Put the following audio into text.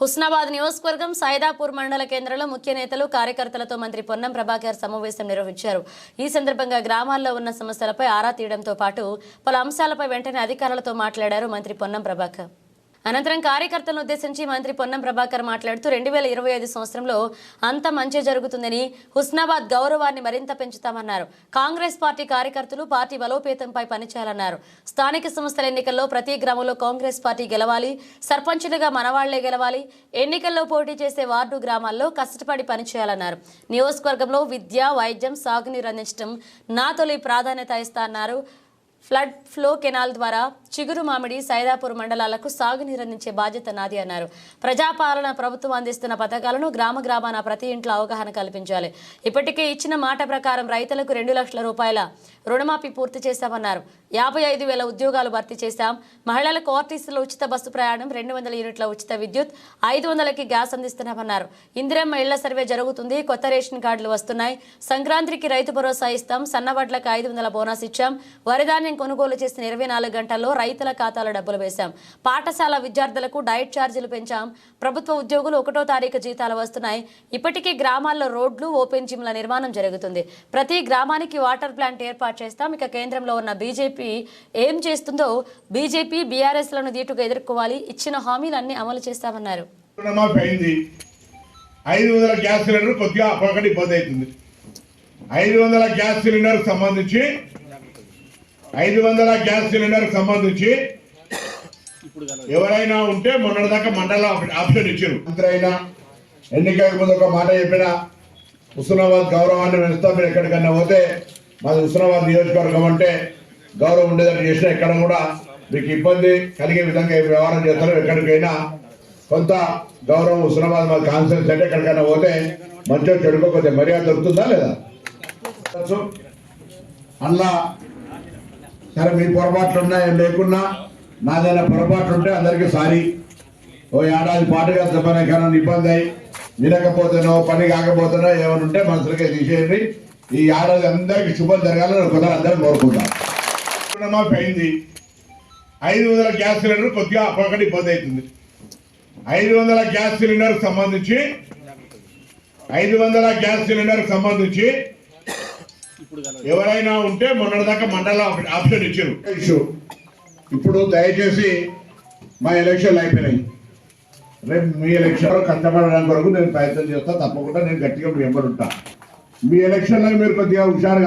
హుస్నాబాద్ నియోజకవర్గం సైదాపూర్ మండల కేంద్రంలో ముఖ్య నేతలు కార్యకర్తలతో మంత్రి పొన్నం ప్రభాకర్ సమావేశం నిర్వహించారు. ఈ సందర్భంగా గ్రామాల్లో ఉన్న సమస్యలపై ఆరా తీయడంతో పాటు పలు అంశాలపై వెంటనే అధికారులతో మాట్లాడారు మంత్రి పొన్నం ప్రభాకర్. అనంతరం కార్యకర్తలను ఉద్దేశించి మంత్రి పొన్నం ప్రభాకర్ మాట్లాడుతూ రెండు వేల ఇరవై ఐదు సంవత్సరంలో అంత మంచి జరుగుతుందని హుస్నాబాద్ గౌరవాన్ని మరింత పెంచుతామన్నారు. కాంగ్రెస్ పార్టీ కార్యకర్తలు పార్టీ బలోపేతంపై పనిచేయాలన్నారు. స్థానిక సంస్థల ఎన్నికల్లో ప్రతి గ్రామంలో కాంగ్రెస్ పార్టీ గెలవాలి సర్పంచులుగా మనవాళ్ళే గెలవాలి ఎన్నికల్లో పోటీ చేసే వార్డు గ్రామాల్లో కష్టపడి పనిచేయాలన్నారు. నియోజకవర్గంలో విద్య వైద్యం సాగునీరు అందించడం నా తొలి ప్రాధాన్యత ఇస్తా అన్నారు. ఫ్లడ్ ఫ్లో కెనాల్ ద్వారా చిగురు మామిడి సైదాపూర్ మండలాలకు సాగునీరు అందించే బాధ్యత నాది అన్నారు. ప్రజాపాలన ప్రభుత్వం అందిస్తున్న పథకాలను గ్రామ గ్రామాన ప్రతి ఇంట్లో అవగాహన కల్పించాలి. ఇప్పటికే ఇచ్చిన మాట ప్రకారం రైతులకు రెండు లక్షల రూపాయల రుణమాఫీ పూర్తి చేశామన్నారు. యాభై ఐదు వేల ఉద్యోగాలు భర్తీ చేశాం. మహిళలకు ఆర్టీసీలో ఉచిత బస్సు ప్రయాణం రెండు వందల యూనిట్ల ఉచిత విద్యుత్ ఐదు వందలకి గ్యాస్ అందిస్తున్నామన్నారు. ఇందిరమ్మ ఇళ్ళ సర్వే జరుగుతుంది. కొత్త రేషన్ కార్డులు వస్తున్నాయి. సంక్రాంతికి రైతు భరోసా ఇస్తాం. సన్నబడ్లకు ఐదు వందల బోనస్ ఇచ్చాం. వరిధాన్యం కొనుగోలు చేసిన ఇరవై నాలుగు గంటల్లో రైతుల ఖాతాలో డబ్బులు వేశాం. పాఠశాల విద్యార్థులకు డైట్ ఛార్జీలు పెంచాం. ప్రభుత్వ ఉద్యోగులు ఒకటో తారీఖు జీతాలు వస్తున్నాయి. ఇప్పటికీ గ్రామాల్లో రోడ్లు ఓపెన్ జిమ్ల నిర్మాణం జరుగుతుంది. ప్రతి గ్రామానికి వాటర్ ప్లాంట్ ఏర్పాటు చేస్తాం. ఇక కేంద్రంలో ఉన్న బీజేపీ ఏం చేస్తుందో బీజేపీ బీఆర్ఎస్లను దీటుగా ఎదుర్కోవాలి. ఇచ్చిన హామీలన్నీ అమలు చేస్తామన్నారు. ఐదు వందల గ్యాస్ సిలిండర్ కొద్దిగా అప్పటికటి ఇబ్బంది అవుతుంది ఐదు వందల గ్యాస్ సిలిండర్ సంబంధించి ఐదు వందల గ్యాస్ సిలిండర్ సంబంధించి ఎవరైనా ఉంటే మొన్నటిదాకా మండల ఆప్షన్ ఇచ్చారు. మంత్రి అయినా ఎన్నికలకు ముందు ఒక మాట చెప్పిన హుస్నాబాద్ గౌరవాన్ని పెంచుతా మీరు ఎక్కడికన్నా పోతే మాది హుస్నాబాద్ నియోజకవర్గం అంటే గౌరవం ఉండేదని చేసిన ఎక్కడ కూడా మీకు ఇబ్బంది కలిగే విధంగా వ్యవహారం చేస్తారు. ఎక్కడికైనా కొంత గౌరవం హుస్నాబాద్ మాది కాన్సెన్స్ అంటే ఎక్కడికైనా పోతే మంచిగా చెడుకో కొద్దిగా మర్యాద దొరుకుతుందా లేదా? అలా సరే మీ పొరపాట్లు ఉన్నాయి? లేకున్నా నాదైనా పొరపాట్లు ఉంటే అందరికీ సారీ. ఓ ఏడాది పాటుగా చెప్పనకన్నా ఇబ్బంది అయ్యి వినకపోతేనో పని కాకపోతేనో ఏమైనా ఉంటే మనసులకే తీసేయండి. ఈ ఏడాది అందరికీ శుభం జరగాలని కొందరు అందరూ కోరుకుంటాం. రుణమాఫీ అయింది ఐదు వందల గ్యాస్ సిలిండర్ కొద్దిగా అప్పటికటి ఇబ్బంది అవుతుంది. ఐదు వందల గ్యాస్ సిలిండర్ సంబంధించి ఐదు వందల గ్యాస్ సిలిండర్ సంబంధించి ఎవరైనా ఉంటే మొన్నటిదాకా మండల ఆప్షన్ ఇచ్చారు. ఇష్యూ. ఇప్పుడు దయచేసి మా ఎలక్షన్లు అయిపోయినాయి. రేపు మీ ఎలక్షన్ కష్టపడడానికి వరకు నేను ప్రయత్నం చేస్తా. తప్పకుండా నేను గట్టిగా మీ ఉంటా. మీ ఎలక్షన్లో మీరు కొద్దిగా హుషారుగా